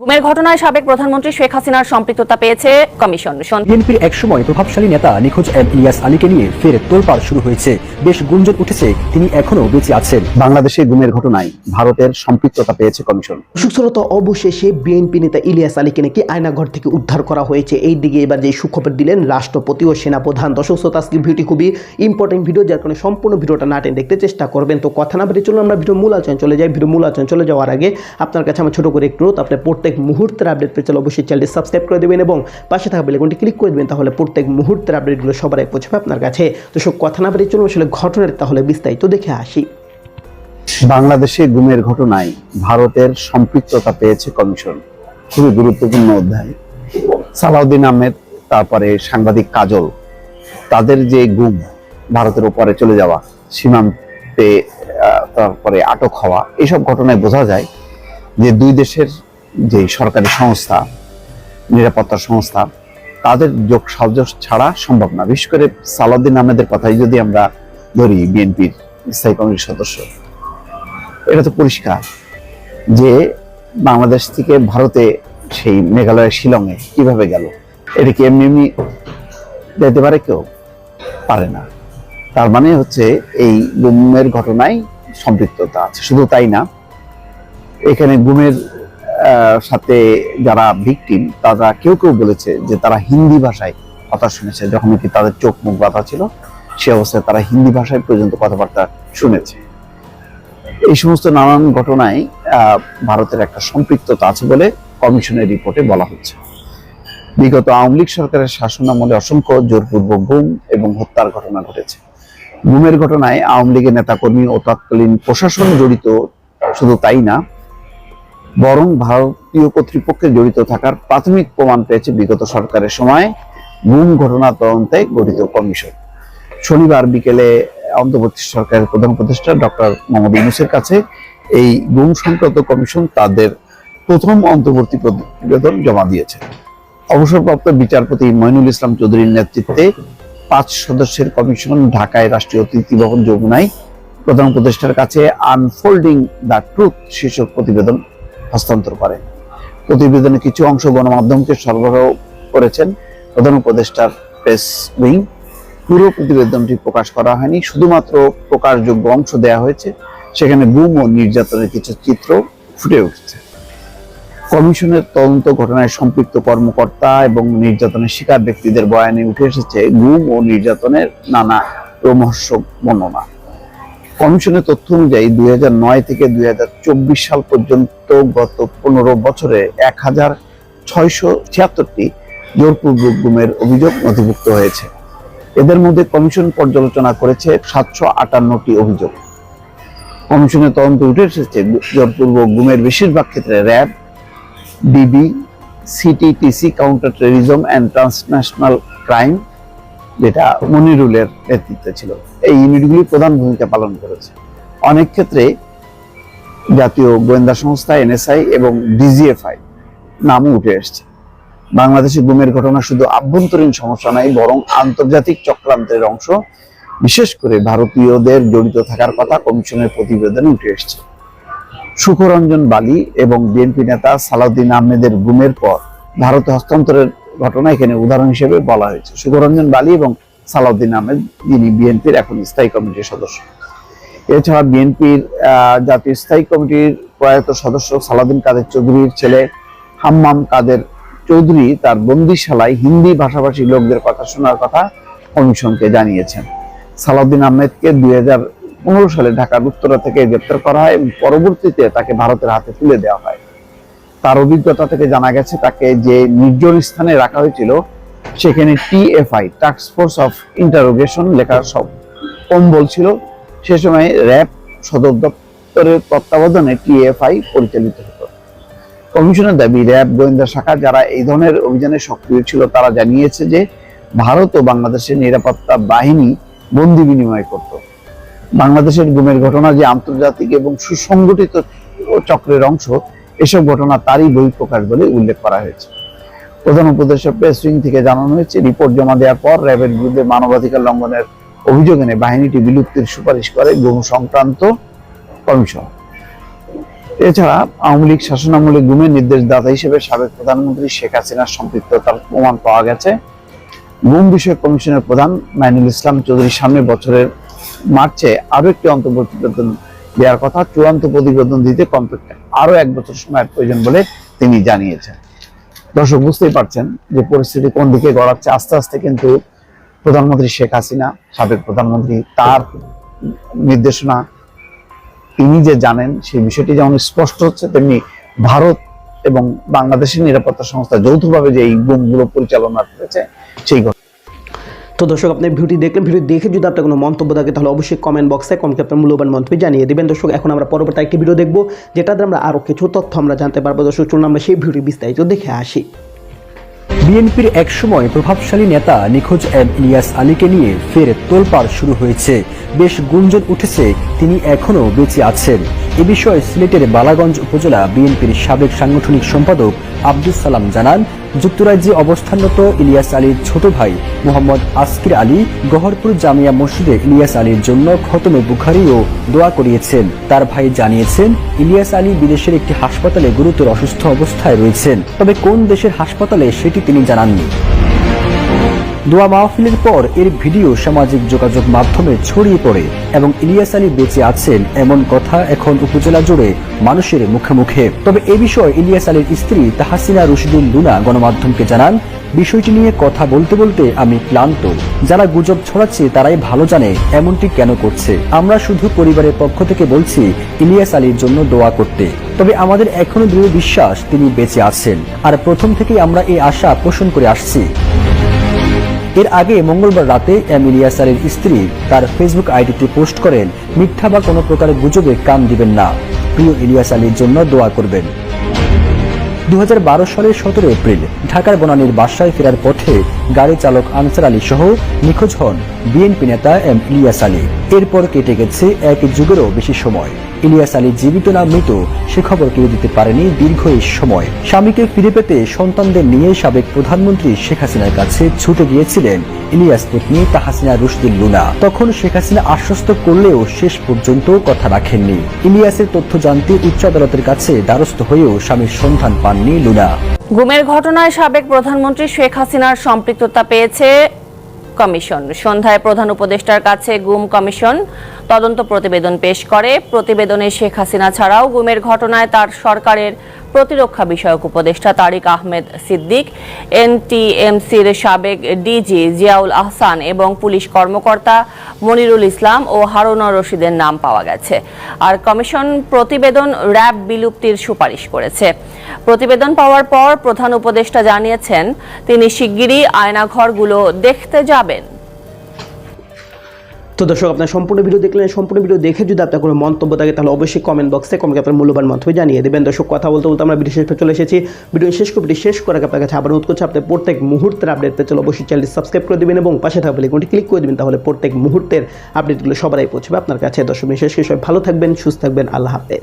গুমের ঘটনায় সাবেক প্রধানমন্ত্রী শেখ হাসিনার সম্পৃক্ততা পেয়েছে কমিশন। শোন- বিএনপির একসময় প্রভাবশালী নেতা নিখোঁজ এম ইলিয়াস আলীকে নিয়ে ফের তোলপাড় শুরু হয়েছে। বেশ গুঞ্জন উঠেছে তিনি এখনও বেঁচে আছেন। বাংলাদেশে গুমের ঘটনায় ভারতের সম্পৃক্ততা পেয়েছে কমিশন। সুশ্রত অবশেষে বিএনপি নেতা ইলিয়াস আলীকে নাকি আয়নাঘর থেকে উদ্ধার করা হয়েছে। এই দিকে এবার যে সুখবর দিলেন রাষ্ট্রপতি ও সেনাপ্রধান দর্শক শ্রোতা ভিডিওটি খুবই ইম্পর্টেন্ট ভিডিও যার কারণে সম্পূর্ণ ভিডিওটা না টেনে দেখতে চেষ্টা করবেন। তো কথা না বেরিয়ে চলুন আমরা ভিডিও মূল আলোচনা চলে যাই। ভিডিও মূল আলোচনা চলে যাওয়ার আগে আপনার কাছে আমার ছোট করে একটু অনুরোধ, আপনি প্রত্যেক মুহূর্তের আপডেট পেয়ে চলে অবশ্যই চ্যানেলটি সাবস্ক্রাইব করে দেবেন এবং পাশে থাকা বেলেকনটি ক্লিক করে দেবেন, তাহলে প্রত্যেক মুহূর্তের আপডেটগুলো সবার আগে পৌঁছাবে আপনার কাছে। তো সব কথা না বেরিয়ে চলুন, আসলে ঘটনার তাহলে বিস্তারিত দেখে আসি। বাংলাদেশে গুমের ঘটনায় ভারতের সম্পৃক্ততা পেয়েছে কমিশন। খুবই গুরুত্বপূর্ণ অধ্যায়। সালাউদ্দিন আহমেদ, তারপরে সাংবাদিক কাজল, তাদের যে গুম, ভারতের উপরে চলে যাওয়া, সীমান্তে তারপরে আটক হওয়া, এসব ঘটনায় বোঝা যায় যে দুই দেশের যে সরকারি সংস্থা, নিরাপত্তা সংস্থা, তাদের যোগ সাহায্য ছাড়া সম্ভব না। বিশেষ করে সালাউদ্দিন আহমেদের কথাই যদি আমরা ধরি বিএনপির স্থায়ী কমিটির সদস্য, এটা তো পরিষ্কার যে বাংলাদেশ থেকে ভারতে সেই মেঘালয়ের শিলংয়ে কীভাবে গেল, এটা কি এমনি এমনি যেতে পারে কেউ? পারে না। তার মানে হচ্ছে এই গুমের ঘটনায় সম্পৃক্ততা আছে। শুধু তাই না, এখানে গুমের সাথে যারা ভিকটিম তারা কেউ কেউ বলেছে যে তারা হিন্দি ভাষায় কথা শুনেছে। যখন কি তাদের চোখ মুখ বাঁধা ছিল, সে অবস্থায় তারা হিন্দি ভাষায় পর্যন্ত কথাবার্তা শুনেছে। এই সমস্ত নানান ঘটনায় ভারতের একটা সম্পৃক্ততা আছে বলে কমিশনের রিপোর্টে বলা হচ্ছে। বিগত আওয়ামী লীগ সরকারের শাসন আমলে অসংখ্য জোরপূর্বক গুম এবং হত্যার ঘটনা ঘটেছে। গুমের ঘটনায় আওয়ামী লীগের নেতাকর্মী ও তৎকালীন প্রশাসন জড়িত শুধু তাই না বরং ভারতীয় কর্তৃপক্ষে জড়িত থাকার প্রাথমিক প্রমাণ পেয়েছে বিগত সরকারের সময় গুম ঘটনা তদন্তে গঠিত কমিশন। শনিবার বিকেলে অন্তর্বর্তী সরকারের প্রধান উপদেষ্টা ডক্টর মোহাম্মদ ইউনুসের কাছে এই গুম সংক্রান্ত কমিশন তাদের প্রথম অন্তর্বর্তী প্রতিবেদন জমা দিয়েছে। অবসরপ্রাপ্ত বিচারপতি মইনুল ইসলাম চৌধুরীর নেতৃত্বে পাঁচ সদস্যের কমিশন ঢাকায় রাষ্ট্রীয় অতিথি ভবন যমুনায় প্রধান উপদেষ্টার কাছে আনফোল্ডিং দ্য ট্রুথ শীর্ষক প্রতিবেদন হস্তান্তর করে। প্রতিবেদনে কিছু অংশ গণমাধ্যমকে সরবরাহ করেছেন প্রধান উপদেষ্টার প্রেস উইং। পুরো প্রতিবেদনটি প্রকাশ করা হয়নি, শুধুমাত্র প্রকাশযোগ্য অংশ দেওয়া হয়েছে। সেখানে গুম ও নির্যাতনের কিছু চিত্র ফুটে উঠছে। কমিশনের তদন্ত ঘটনায় সম্পৃক্ত কর্মকর্তা এবং নির্যাতনের শিকার ব্যক্তিদের বয়ানে উঠে এসেছে, গুম ও নির্যাতনের নানা রোমহর্ষক বর্ণনা। কমিশনের তথ্য অনুযায়ী দুই হাজার নয় থেকে দুই হাজার চব্বিশ সাল পর্যন্ত গত পনেরো বছরে এক হাজার ছয়শো ছিয়াত্তরটি জোরপূর্বক গুমের অভিযোগ নথিভুক্ত হয়েছে। এদের মধ্যে কমিশন পর্যালোচনা করেছে সাতশো আটান্নটি অভিযোগ। কমিশনের তদন্ত উঠে এসেছে জোরপূর্বক গুমের বেশিরভাগ ক্ষেত্রে RAB, DB, CTTC, counter terrorism and transnational crime যেটা মনিরুলের নেতৃত্বে ছিল। এই ইউনিটগুলি প্রধান ভূমিকা পালন করেছে। অনেক ক্ষেত্রে জাতীয় গোয়েন্দা সংস্থা, এনএসআই এবং ডিজিএফআই নামও উঠে এসছে। বাংলাদেশে গুমের ঘটনা শুধু আভ্যন্তরীণ সমস্যা নাই বরং আন্তর্জাতিক চক্রান্তের অংশ। বিশেষ করে ভারতীয়দের জড়িত থাকার কথা কমিশনের প্রতিবেদনে উঠে এসেছে। সুখরঞ্জন বালি এবং বিএনপি নেতা সালাউদ্দিন আহমেদের গুমের পর ভারতে হস্তান্তরের ঘটনা এখানে উদাহরণ হিসেবে বলা হয়েছে। সুখরঞ্জন বালি এবং সালাউদ্দিন আহমেদ, যিনি বিএনপির এখন স্থায়ী কমিটির সদস্য। এছাড়া বিএনপির জাতীয় স্থায়ী কমিটির প্রয়াত সদস্য সালাউদ্দিন কাদের চৌধুরীর ছেলে হাম্মাম কাদের চৌধুরী তার বন্দিশালায় হিন্দি ভাষাভাষী লোকদের কথা শোনার কথা কমিশনকে জানিয়েছেন। সালাউদ্দিন আহমেদকে দুই সালে ঢাকার উত্তরা থেকে গ্রেপ্তার করা হয় এবং পরবর্তীতে তাকে ভারতের হাতে তুলে দেওয়া হয়। তার অভিজ্ঞতা থেকে জানা গেছে তাকে যে নির্জন স্থানে রাখা হয়েছিল, সেখানে TFI task force of interrogation লেখার সব কম্বল ছিল। সে সময় র্যাব সদর দপ্তরের তত্ত্বাবধানে টিএফআই পরিচালিত হতো। কমিশনের দাবি, র্যাব, গোয়েন্দা শাখা যারা এই ধরনের অভিযানে সক্রিয় ছিল, তারা জানিয়েছে যে ভারত ও বাংলাদেশের নিরাপত্তা বাহিনী বন্দি বিনিময় করত। বাংলাদেশের গুমের ঘটনা যে আন্তর্জাতিক এবং সুসংগঠিত চক্রের অংশ এসব ঘটনা তারই বহিঃপ্রকাশ বলে উল্লেখ করা হয়েছে। প্রধান উপদেষ্টা প্রেস উইং থেকে জানানো হয়েছে রিপোর্ট জমা দেওয়ার পর র্যাবের বিরুদ্ধে মানবাধিকার লঙ্ঘনের অভিযোগ এনে বাহিনীটি বিলুপ্তির সুপারিশ করে গুম সংক্রান্ত কমিশন। এছাড়া আওয়ামী লীগ শাসনামলে গুমের নির্দেশদাতা হিসেবে সাবেক প্রধানমন্ত্রী শেখ হাসিনার সম্পৃক্ততার প্রমাণ পাওয়া গেছে। গুম বিষয়ক কমিশনের প্রধান মাইনুল ইসলাম চৌধুরীর সামনে বছরের মার্চে আরও একটি অন্তর্প্রতিবেদন দেওয়ার কথা চূড়ান্ত প্রতিবেদন দিতে কমপক্ষে আরও এক বছর সময়ের প্রয়োজন বলে তিনি জানিয়েছেন। দর্শক, বুঝতেই পারছেন যে পরিস্থিতি কোন দিকে গড়াচ্ছে। আস্তে আস্তে কিন্তু প্রধানমন্ত্রী শেখ হাসিনা, সাবেক প্রধানমন্ত্রী, তার নির্দেশনা তিনি যে জানেন, সেই বিষয়টি যেমন স্পষ্ট হচ্ছে, তেমনি ভারত এবং বাংলাদেশের নিরাপত্তা সংস্থা যৌথভাবে যে এই গুমগুলো পরিচালনা করেছে, সেই ঘটনা তো দর্শক, আপনি ভিডিওটি দেখলেন ভিডিও দেখে যদি আপনার কোনো মন্তব্য থাকে, তাহলে অবশ্যই কমেন্ট বক্সে কমকে আপনার মূল্যবান মন্তব্য জানিয়ে দেবেন। দর্শক, এখন আমরা পরবর্তী একটি ভিডিও দেখব যেটাতে আমরা আরও কিছু তথ্য আমরা জানতে পারব। দর্শক, চলুন আমরা সেই ভিডিও বিস্তারিত দেখে আসি। বিএনপির একসময় প্রভাবশালী নেতা নিখোঁজ এম ইলিয়াস আলীকে নিয়ে ফের তোলপাড় শুরু হয়েছে। বেশ গুঞ্জন উঠেছে, তিনি এখনও বেঁচে আছেন। এ বিষয়ে সিলেটের বালাগঞ্জ উপজেলা বিএনপির সাবেক সাংগঠনিক সম্পাদক আব্দুল সালাম জানান যুক্তরাজ্যে অবস্থানরত ইলিয়াস আলীর ছোট ভাই মোহাম্মদ আসকির আলী গহরপুর জামিয়া মসজিদে ইলিয়াস আলীর জন্য খতমে বুখারিও দোয়া করিয়েছেন। তার ভাই জানিয়েছেন, ইলিয়াস আলী বিদেশের একটি হাসপাতালে গুরুতর অসুস্থ অবস্থায় রয়েছেন। তবে কোন দেশের হাসপাতালে সেটি তিনি জানাননি। দোয়া মাহফিলের পর এর ভিডিও সামাজিক যোগাযোগ মাধ্যমে ছড়িয়ে পড়ে এবং ইলিয়াস আলী বেঁচে আছেন এমন কথা এখন উপজেলা জুড়ে মানুষের মুখে মুখে। তবে এ বিষয়ে ইলিয়াস আলীর স্ত্রী তাহাসিনা রশিদুল লুনা গণমাধ্যমকে জানান, বিষয়টি নিয়ে কথা বলতে বলতে আমি ক্লান্ত। যারা গুজব ছড়াচ্ছে তারাই ভালো জানে এমনটি কেন করছে। আমরা শুধু পরিবারের পক্ষ থেকে বলছি, ইলিয়াস আলীর জন্য দোয়া করতে। তবে আমাদের এখনও দৃঢ় বিশ্বাস তিনি বেঁচে আছেন। আর প্রথম থেকেই আমরা এই আশা পোষণ করে আসছি। এর আগে মঙ্গলবার রাতে ইলিয়াস আলীর স্ত্রী তার ফেসবুক আইডিতে পোস্ট করেন, মিথ্যা বা কোনো প্রকারের গুজবে কান দিবেন না। প্রিয় ইলিয়াস আলীর জন্য দোয়া করবেন। দু হাজার বারো সালের সতেরো এপ্রিল, ঢাকার বনানীর বাসায় ফেরার পথে গাড়ি চালক আনসার আলী সহ নিখোঁজ হন বিএনপি নেতা এম ইলিয়াস আলী। এরপর কেটে গেছে এক যুগেরও বেশি সময়। ইলিয়াস আলী জীবিত না মৃত, সে খবর কেউ দিতে পারেনি দীর্ঘ এই সময়। স্বামীকে ফিরে পেতে সন্তানদের নিয়ে সাবেক প্রধানমন্ত্রী শেখ হাসিনার কাছে ছুটে গিয়েছিলেন ইলিয়াস পত্নী তাহাসিনা রুশদিন লুনা। তখন শেখ হাসিনা আশ্বস্ত করলেও শেষ পর্যন্ত কথা রাখেননি। ইলিয়াসের তথ্য জানতে উচ্চ আদালতের কাছে দ্বারস্থ হয়েও স্বামীর সন্ধান পাননি লুনা। গুমের ঘটনায় সাবেক প্রধানমন্ত্রী শেখ হাসিনার সম্পৃক্ততা পেয়েছে কমিশন। সন্ধ্যায় প্রধান উপদেষ্টার কাছে গুম কমিশন। তদন্ত প্রতিবেদন পেশ করে। প্রতিবেদনে শেখ হাসিনা ছাড়াও গুমের ঘটনায় তার সরকারের প্রতিরক্ষা বিষয়ক উপদেষ্টা তারিক আহমেদ সিদ্দিক, এনটিএমসির সাবেক ডিজি জিয়াউল আহসান এবং পুলিশ কর্মকর্তা মনিরুল ইসলাম ও হারুনর রশিদের নাম পাওয়া গেছে। আর কমিশন প্রতিবেদন র্যাব বিলুপ্তির সুপারিশ করেছে। প্রতিবেদন পাওয়ার পর প্রধান উপদেষ্টা জানিয়েছেন, তিনি শিগগিরই আয়নাঘরগুলো দেখতে যাবেন। তো দর্শক, আপনার সম্পূর্ণ ভিডিও দেখলেন সম্পূর্ণ ভিডিও দেখে যদি আপনার কোনো মন্তব্য থাকে, তাহলে অবশ্যই কমেন্ট বক্সে কমেন্ট আপনার মূল্যবান মন্তব্য জানিয়ে দেবেন। দর্শক, কথা বলতে বলতে আমরা ভিডিও শেষ চলে এসেছি। ভিডিও শেষ করে শেষ করে আপনার কাছে আবার অনুরোধ করছি, আপনার প্রত্যেক মুহূর্তের আপডেট পেতে অবশ্যই চ্যানেলটি সাবস্ক্রাইব করে দেবেন এবং পাশে থাকবে লিঙ্কটি ক্লিক করে দেবেন, তাহলে প্রত্যেক মুহূর্তের আপডেটগুলো সবাই পৌঁছবে আপনার কাছে। দর্শক শেষ সবাই ভালো থাকবেন, সুস্থ থাকবেন, আল্লাহ হাফেজ।